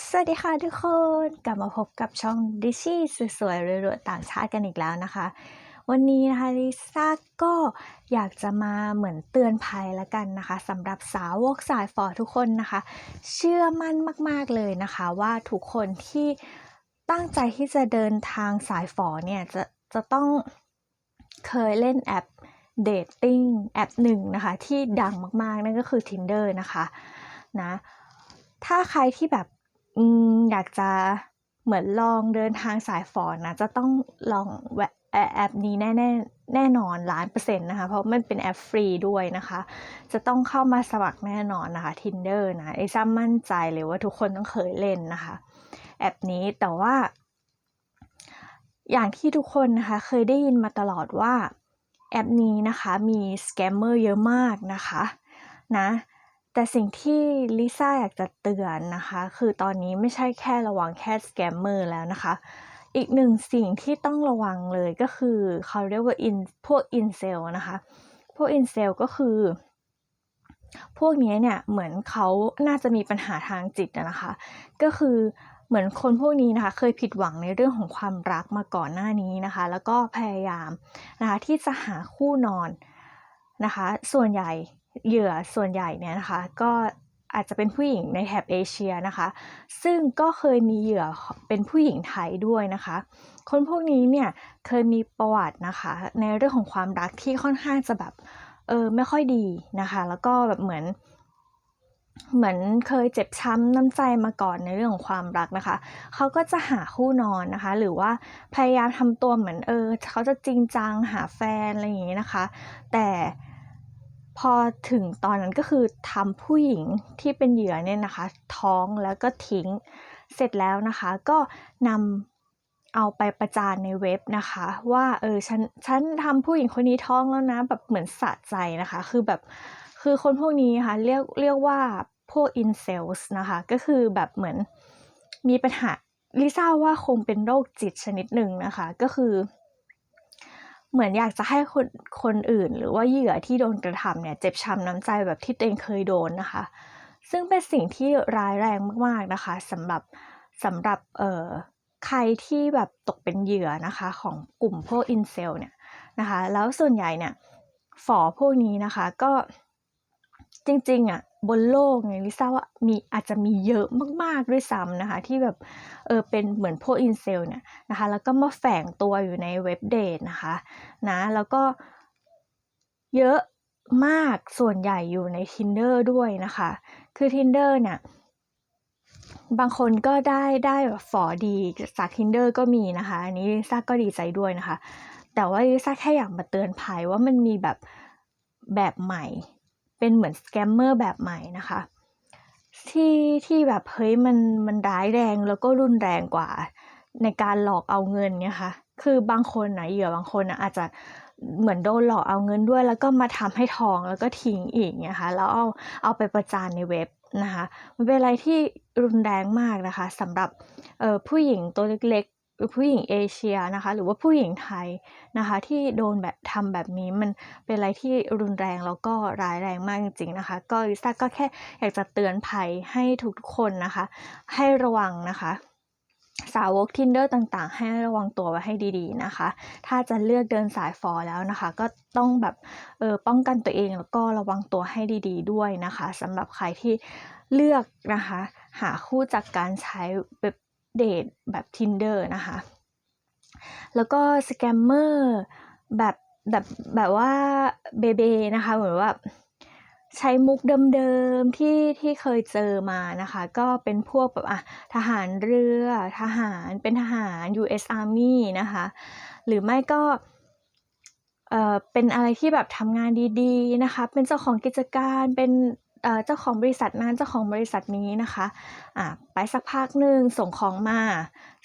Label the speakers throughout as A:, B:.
A: สวัสดีค่ะทุกคน กลับมาพบกับช่องดิชี่สวยๆรวยๆต่างชาติกันอีกแล้วนะคะ วันนี้นะคะลิซ่าก็อยากจะมาเหมือนเตือนภัยละกันนะคะสำหรับสาวกสายฟอทุกคนนะคะ เชื่อมั่นมากๆเลยนะคะ ว่าทุกคนที่ตั้งใจที่จะเดินทางสายฟอเนี่ยจะจะต้องเคยเล่นแอปเดทติ้งแอปหนึ่งนะคะ ที่ดังมากๆ นั่นก็คือ Tinder นะคะนะถ้าใครที่แบบ อืมอยากจะเหมือนลองเดินทางสายฝอนนะ จะต้องลองแวะแอแอปนี้แน่แน่แน่นอนล้านเปอร์เซ็นต์นะคะ เพราะมันเป็นแอปฟรีด้วยนะคะ จะต้องเข้ามาสมัครแน่นอนนะคะ Tinder นะไอ้ซ้ำมั่นใจเลยว่าทุกคนต้องเคยเล่นนะคะ แอปนี้แต่ว่า อย่างที่ทุกคนนะคะ เคยได้ยินมาตลอดว่าแอปนี้นะคะมีสแกมเมอร์เยอะมากนะคะนะ แต่สิ่งที่ลิซ่าอยากจะเตือนนะคะ คือตอนนี้ไม่ใช่แค่ระวังแค่สแกมเมอร์แล้วนะคะ อีกหนึ่งสิ่งที่ต้องระวังเลยก็คือเขาเรียกว่าอินพวกอินเซลนะคะ พวกอินเซลก็คือ พวกนี้เนี่ยเหมือนเขาน่าจะมีปัญหาทางจิตนะคะ ก็คือเหมือนคนพวกนี้นะคะ เคยผิดหวังในเรื่องของความรักมาก่อนหน้านี้นะคะ แล้วก็พยายามนะคะที่จะหาคู่นอนนะคะ ส่วนใหญ่ เหยื่อส่วนใหญ่เนี่ยนะคะ ก็อาจจะเป็นผู้หญิงในแถบเอเชียนะคะ ซึ่งก็เคยมีเหยื่อเป็นผู้หญิงไทยด้วยนะคะ คนพวกนี้เนี่ยเคยมีประวัตินะคะ ในเรื่องของความรักที่ค่อนข้างจะแบบเออไม่ค่อยดีนะคะ แล้วก็แบบเหมือนเหมือนเคยเจ็บช้ำน้ำใจมาก่อนในเรื่องของความรักนะคะ เขาก็จะหาคู่นอนนะคะ หรือว่าพยายามทำตัวเหมือนเออเขาจะจริงจังหาแฟนอะไรอย่างนี้นะคะ แต่ พอถึงตอนนั้นก็คือทำผู้หญิงที่เป็นเหยื่อเนี่ยนะคะ ท้องแล้วก็ทิ้งเสร็จแล้วนะคะ ก็นำเอาไปประจานในเว็บนะคะ ว่าเออฉันฉันทำผู้หญิงคนนี้ท้องแล้วนะแบบเหมือนสะใจนะคะ คือแบบคือคนพวกนี้ค่ะเรียกเรียกว่าพวก incels นะคะ ก็คือแบบเหมือนมีปัญหาลิซ่าว่าคงเป็นโรคจิตชนิดหนึ่งนะคะ ก็คือ เหมือนอยากจะให้คนคนอื่น หรือว่าเหยื่อที่โดนกระทำเนี่ยเจ็บช้ำน้ำใจแบบที่ตัวเองเคยโดนนะคะ ซึ่งเป็นสิ่งที่ร้ายแรงมากๆนะคะสำหรับสำหรับเอ่อใครที่แบบตกเป็นเหยื่อนะคะของกลุ่มพวกอินเซลเนี่ยนะคะ แล้วส่วนใหญ่เนี่ยฝอพวกนี้นะคะก็ จริงๆอะบนโลกเนี่ยลิซ่าว่ามีอาจจะมีเยอะมาก ๆ ด้วยซ้ำนะคะ ที่แบบเออเป็นเหมือนพวกอินเซลเนี่ยนะคะ แล้วก็มาแฝงตัวอยู่ในเว็บเดทนะคะนะแล้วก็เยอะมากส่วนใหญ่อยู่ใน Tinder ด้วยนะคะ คือ Tinder เนี่ยบางคนก็ได้ได้แบบฝอดีจาก Tinder ก็มีนะคะ อันนี้ลิซ่าก็ดีใจด้วยนะคะ แต่ว่าลิซ่าแค่อยากมาเตือนภัยว่ามันมีแบบแบบใหม่ เป็นเหมือนสแกมเมอร์แบบใหม่นะคะที่ที่แบบเฮ้ยมันมันร้ายแรงแล้วก็รุนแรงกว่า ในการหลอกเอาเงินเนี่ยค่ะ คือบางคนนะเหยื่อบางคนนะอาจจะเหมือนโดนหลอกเอาเงินด้วย แล้วก็มาทำให้ทองแล้วก็ทิ้งอีกเนี่ยค่ะแล้วเอาเอาไปประจานในเว็บนะคะ มันเป็นอะไรที่รุนแรงมากนะคะสำหรับเออผู้หญิงตัวเล็ก รือผู้หญิงเอเชียนะคะ หรือว่าผู้หญิงไทยนะคะ ที่โดนแบบทำแบบนี้มันเป็นอะไรที่รุนแรงแล้วก็ร้ายแรงมากจริงๆนะคะ ก็ลิซ่าก็แค่อยากจะเตือนภัยให้ทุกๆคนนะคะ ให้ระวังนะคะ สาวก Tinder ต่างๆ ให้ระวังตัวไว้ให้ดีๆนะคะ ถ้าจะเลือกเดินสายฟอแล้วนะคะ ก็ต้องแบบเออป้องกันตัวเองแล้วก็ระวังตัวให้ดีๆ ด้วยนะคะสำหรับใครที่เลือกนะคะ หาคู่จากการใช้เว็บ เดทแบบ Tinder นะคะ แล้วก็สแกมเมอร์แบบแบบแบบว่าเบเบนะคะเหมือนว่าใช้มุกเดิมๆที่ที่เคยเจอมานะคะ ก็เป็นพวกแบบอะทหารเรือทหารเป็นทหาร U.S. Army นะคะ หรือไม่ก็เออเป็นอะไรที่แบบทำงานดีๆนะคะ เป็นเจ้าของกิจการเป็น เจ้าของบริษัทนั้นเจ้าของบริษัทนี้นะคะะไปสักพักหนึ่งส่งของมา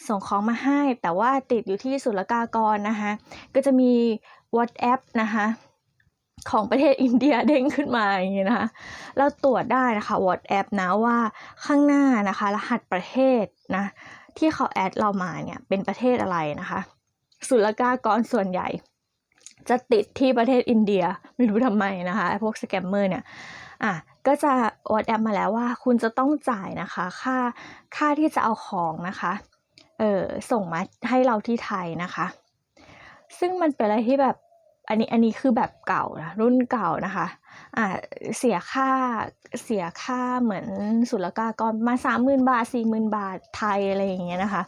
A: ส่งของมาให้ แต่ว่าติดอยู่ที่ศุลกากรนะคะก็จะมี WhatsApp นะคะของประเทศอินเดียเด้งขึ้นมาอย่างนี้นะคะ เราตรวจได้นะคะ WhatsApp นะว่าข้างหน้านะคะ รหัสประเทศนะที่เขาแอดเรามาเนี่ยเป็นประเทศอะไรนะคะศุลกากรส่วนใหญ่ จะติดที่ประเทศอินเดียไม่รู้ทำไมนะคะไอ้พวกสแกมเมอร์เนี่ยอะ ก็จะวอ s แอปมาแล้วว่าคุณจะต้องจ่ายนะคะ ค่าค่าที่จะเอาของนะคะเออส่งมาให้เราที่ไทยนะคะ ซึ่งมันเป็นอะไรที่แบบอันนี้อันนี้คือแบบเก่านะรุ่นเก่านะคะอ่าเสียค่าเสียค่าเหมือนศุลกากรมาสามหมื่นบาทสี่หมื่นบาทไทยอะไรอย่างเงี้ยนะคะ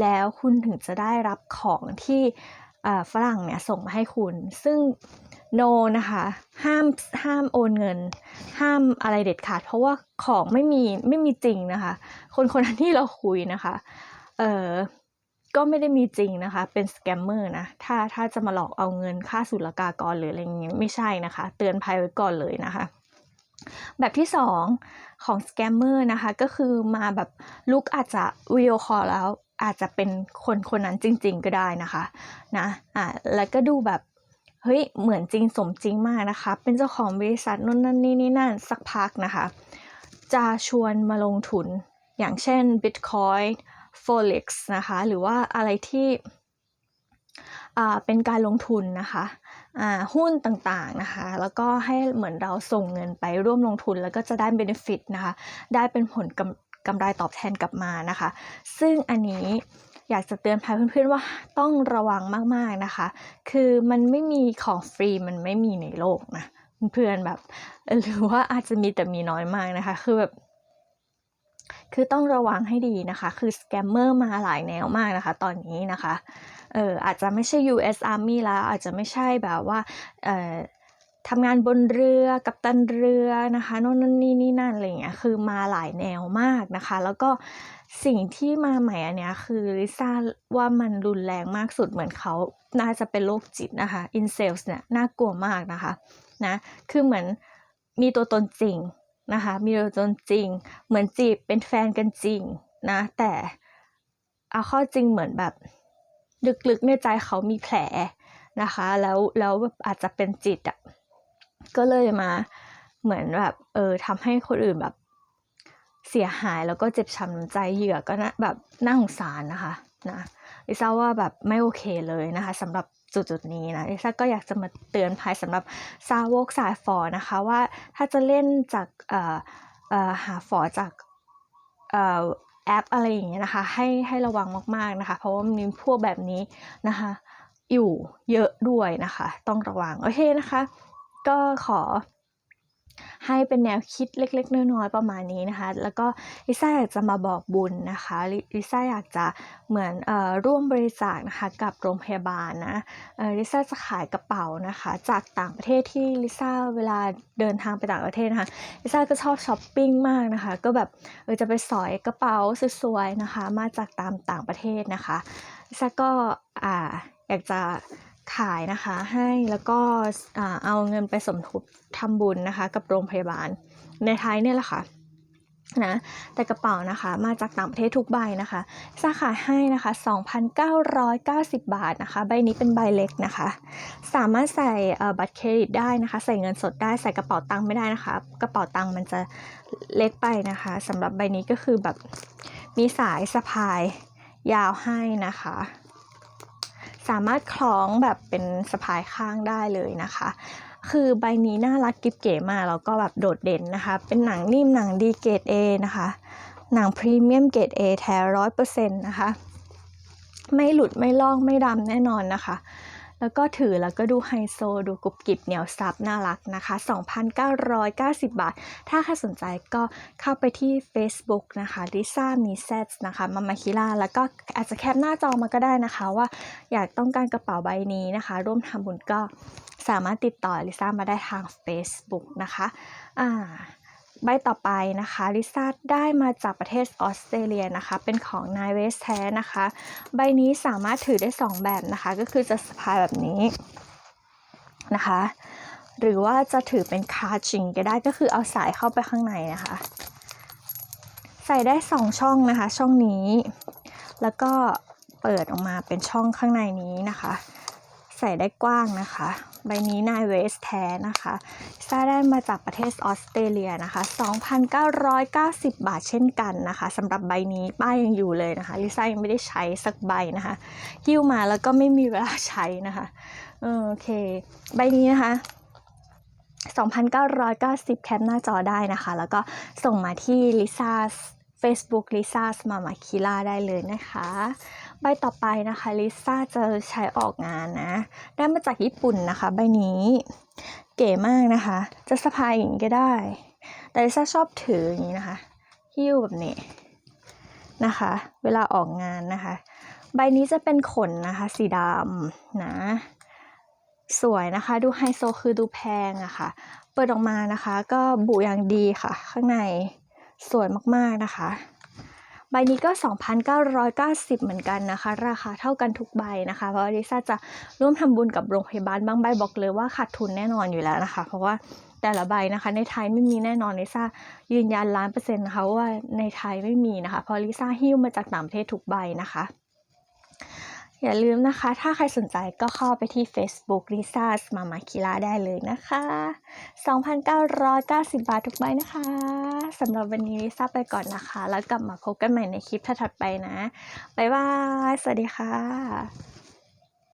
A: แล้วคุณถึงจะได้รับของที่ฝรั่งเนี่ยส่งมาให้คุณ ซึ่ง no นะคะ ห้ามห้ามโอนเงิน ห้ามอะไรเด็ดขาด เพราะว่าของไม่มีไม่มีจริงนะคะ คนคนนั้นที่เราคุยนะคะ เออก็ไม่ได้มีจริงนะคะ เป็นสแกมเมอร์นะ ถ้าถ้าจะมาหลอกเอาเงินค่าศุลกากรหรืออะไรอย่างเงี้ยไม่ใช่นะคะ เตือนภัยไว้ก่อนเลยนะคะ แบบที่สองของสแกมเมอร์นะคะ ก็คือมาแบบลุกอาจจะวิดีโอคอลแล้วอาจจะเป็นคนคนนั้นจริง ๆ ก็ได้นะคะนะอ่าแล้วก็ดูแบบ ฮ้ยเหมือนจริงสมจริงมากนะคะ เป็นเจ้าของบริษัทนู่นนั่นนี่นี่นั่นสักพักนะคะ จะชวนมาลงทุนอย่างเช่น Bitcoin Forex นะคะ หรือว่าอะไรที่อ่าเป็นการลงทุนนะคะอ่าหุ้นต่างๆนะคะ แล้วก็ให้เหมือนเราส่งเงินไปร่วมลงทุนแล้วก็จะได้ benefit นะคะ ได้เป็นผลกำกำไรตอบแทนกลับมานะคะ ซึ่งอันนี้ อยากจะเตือนภัยเพื่อนๆว่าต้องระวังมากๆนะคะ คือมันไม่มีของฟรีมันไม่มีในโลกนะเพื่อนๆแบบ หรือว่าอาจจะมีแต่มีน้อยมากนะคะ คือแบบคือต้องระวังให้ดีนะคะ คือสแกมเมอร์มาหลายแนวมากนะคะ ตอนนี้นะคะ เอออาจจะไม่ใช่ US Army แล้ว อาจจะไม่ใช่แบบว่า เออ ทำงานบนเรือกัปตันเรือนะคะโน่นนี่นี่นั่นอะไรเงี้ยคือมาหลายแนวมากนะคะ แล้วก็สิ่งที่มาใหม่อันเนี้ยคือลิซ่าว่ามันรุนแรงมากสุดเหมือนเขาน่าจะเป็นโรคจิตนะคะอินเซลส์เนี่ยน่ากลัวมากนะคะนะคือเหมือนมีตัวตนจริงนะคะมีตัวตนจริง เหมือนจีบเป็นแฟนกันจริงนะแต่เอาข้อจริงเหมือนแบบลึกๆในใจเขามีแผลนะคะ แล้วแล้วอาจจะเป็นจิตอะ ก็เลยมาเหมือนแบบเออทำให้คนอื่นแบบเสียหายแล้วก็เจ็บช้ำน้ำใจเหยื่อก็นะแบบน่าสงสารนะคะนะลิซ่าว่าแบบไม่โอเคเลยนะคะสำหรับจุดจุดนี้นะลิซ่าก็อยากจะมาเตือนภัยสำหรับซาวกสายฟอนะคะว่าถ้าจะเล่นจากเอ่อเอ่อหาฟอจากเอ่อแอปอะไรอย่างเงี้ยนะคะให้ให้ระวังมากๆนะคะ เพราะว่ามีพวกแบบนี้นะคะอยู่เยอะด้วยนะคะ ต้องระวังโอเคนะคะ ก็ขอให้เป็นแนวคิดเล็กๆน้อยๆประมาณนี้นะคะ แล้วก็ลิซ่าอยากจะมาบอกบุญนะคะลิซ่าอยากจะเหมือนออร่วมบริจาคนะคะกับโรงพยาบาลนะลิซ่าจะขายกระเป๋านะคะ จากต่างประเทศที่ลิซ่าเวลาเดินทางไปต่างประเทศนะคะลิซ่าก็ชอบช้อปปิ้งมากนะคะ ก็แบบเออจะไปสอยกระเป๋าสวยๆนะคะ มาจากตามต่างประเทศนะคะลิซ่าก็อ่าอยากจะ ขายนะคะให้แล้วก็เอาเงินไปสมทบทำบุญนะคะ กับโรงพยาบาลในไทยเนี่ยแหละค่ะนะแต่กระเป๋านะคะมาจากต่างประเทศทุกใบนะคะสาขาให้นะคะ 2,990 บาทนะคะ ใบนี้เป็นใบเล็กนะคะ สามารถใส่บัตรเครดิตได้นะคะ ใส่เงินสดได้ใส่กระเป๋าตังค์ไม่ได้นะคะ กระเป๋าตังค์มันจะเล็กไปนะคะสำหรับใบนี้ก็คือแบบมีสายสะพายยาวให้นะคะ สามารถคล้องแบบเป็นสะพายข้างได้เลยนะคะ คือใบนี้น่ารักกิบเก๋มากแล้วก็แบบโดดเด่นนะคะ เป็นหนังนิ่มหนังดีเกรด A นะคะ หนังพรีเมียมเกรด A แท้ร้อยเปอร์เซ็นต์นะคะ ไม่หลุดไม่ลอกไม่ดำแน่นอนนะคะ แล้วก็ถือแล้วก็ดูไฮโซ ดูกรุบกริบเหนียวซับน่ารักนะคะ 2,990 บาท ถ้าใครสนใจก็เข้าไปที่ Facebook นะคะลิซ่ามีเซตนะคะมามาคิล่าแล้วก็อาจจะแคปหน้าจอมาก็ได้นะคะ ว่าอยากต้องการกระเป๋าใบนี้นะคะ ร่วมทำบุญก็สามารถติดต่อลิซ่ามาได้ทาง Facebook นะคะอ่า ใบต่อไปนะคะลิซ่าได้มาจากประเทศออสเตรเลียนะคะ เป็นของนายเวสแท้นะคะ ใบนี้สามารถถือได้ 2 แบบนะคะ ก็คือจะสะพายแบบนี้นะคะ หรือว่าจะถือเป็นคาชิงก็ได้ก็คือเอาสายเข้าไปข้างในนะคะ ใส่ได้ 2 ช่องนะคะ ช่องนี้ แล้วก็เปิดออกมาเป็นช่องข้างในนี้นะคะ ใส่ได้กว้างนะคะ ใบนี้นายเวสแท้นะคะซาได้มาจากประเทศออสเตรเลียนะคะ 2,990 บาทเช่นกันนะคะสำหรับใบนี้ป้ายยังอยู่เลยนะคะลิซ่ายังไม่ได้ใช้สักใบนะคะหิ้วมาแล้วก็ไม่มีเวลาใช้นะคะโอเค ใบนี้นะคะ 2,990 แคปหน้าจอได้นะคะ แล้วก็ส่งมาที่ลิซ่า Facebook ลิซ่ามามาคิล่าได้เลยนะคะ ใบต่อไปนะคะลิซ่าจะใช้ออกงานนะ ได้มาจากญี่ปุ่นนะคะ ใบนี้ เก๋มากนะคะ จะสะพายอย่างนี้ก็ได้ แต่ลิซ่าชอบถืออย่างนี้นะคะ หิ้วแบบนี้นะคะ เวลาออกงานนะคะ ใบนี้จะเป็นขนนะคะ สีดำนะ สวยนะคะ ดูไฮโซคือดูแพงอะค่ะ เปิดออกมานะคะ ก็บุอย่างดีค่ะ ข้างในสวยมากๆนะคะ ใบนี้ก็ 2,990 เหมือนกันนะคะ ราคาเท่ากันทุกใบนะคะ เพราะว่าลิซ่าจะร่วมทำบุญกับโรงพยาบาลบางใบบอกเลยว่าขาดทุนแน่นอนอยู่แล้วนะคะ เพราะว่าแต่ละใบนะคะในไทยไม่มีแน่นอนลิซ่ายืนยันล้านเปอร์เซ็นต์นะคะว่าในไทยไม่มีนะคะเพราะลิซ่าหิ้วมาจากต่างประเทศทุกใบนะคะ อย่าลืมนะคะ ถ้าใครสนใจก็เข้าไปที่ Facebook l i s a s Mama k i l a ได้เลยนะคะ 2,990 บาททุกใบนะคะสำหรับวันนี้ลิซ่าไปก่อนนะคะ แล้วกลับมาพบกันใหม่ในคลิปถัดไปนะ บ๊ายบาย สวัสดีค่ะ